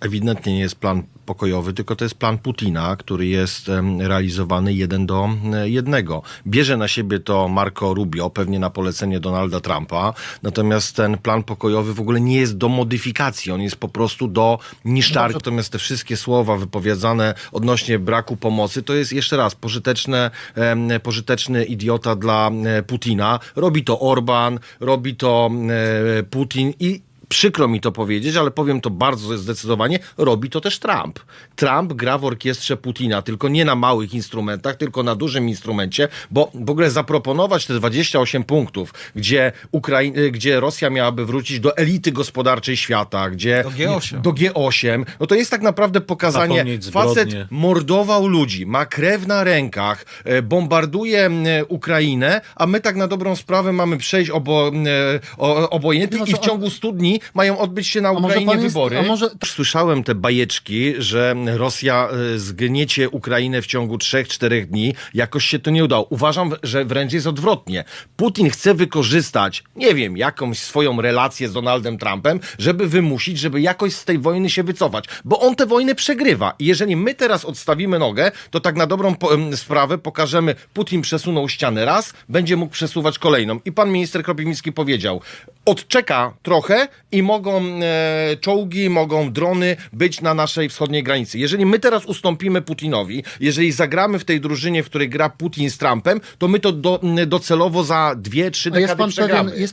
Ewidentnie nie jest plan pokojowy, tylko to jest plan Putina, który jest realizowany jeden do jednego. Bierze na siebie to Marco Rubio, pewnie na polecenie Donalda Trumpa, natomiast ten plan pokojowy w ogóle nie jest do modyfikacji, on jest po prostu do niszczarki. Natomiast te wszystkie słowa wypowiadane odnośnie braku pomocy, to jest jeszcze raz pożyteczne, pożyteczny idiota dla Putina. Robi to Orban, robi to Putin i Przykro mi to powiedzieć, ale powiem to bardzo zdecydowanie, robi to też Trump. Trump gra w orkiestrze Putina, tylko nie na małych instrumentach, tylko na dużym instrumencie, bo w ogóle zaproponować te 28 punktów, gdzie, Ukrai- y, gdzie Rosja miałaby wrócić do elity gospodarczej świata, gdzie Do G8. do G8, no to jest tak naprawdę pokazanie, facet mordował ludzi, ma krew na rękach, e, bombarduje m, Ukrainę, a my tak na dobrą sprawę mamy przejść obo, obojętnie No i w ciągu 100 dni mają odbyć się na może Ukrainie pan jest- wybory. a może- Słyszałem te bajeczki, że Rosja e, zgniecie Ukrainę w ciągu 3-4 dni. Jakoś się to nie udało. Uważam, że wręcz jest odwrotnie. Putin chce wykorzystać, nie wiem, jakąś swoją relację z Donaldem Trumpem, żeby wymusić, żeby jakoś z tej wojny się wycofać. Bo on tę wojnę przegrywa. I jeżeli my teraz odstawimy nogę, to tak na dobrą po, sprawę pokażemy, Putin przesunął ścianę raz, będzie mógł przesuwać kolejną. I pan minister Kropiwnicki powiedział, odczeka trochę i mogą e, czołgi, mogą drony być na naszej wschodniej granicy. Jeżeli my teraz ustąpimy Putinowi, jeżeli zagramy w tej drużynie, w której gra Putin z Trumpem, to my to do, docelowo za dwie, trzy A jest dekady pan przegramy. pewien, jest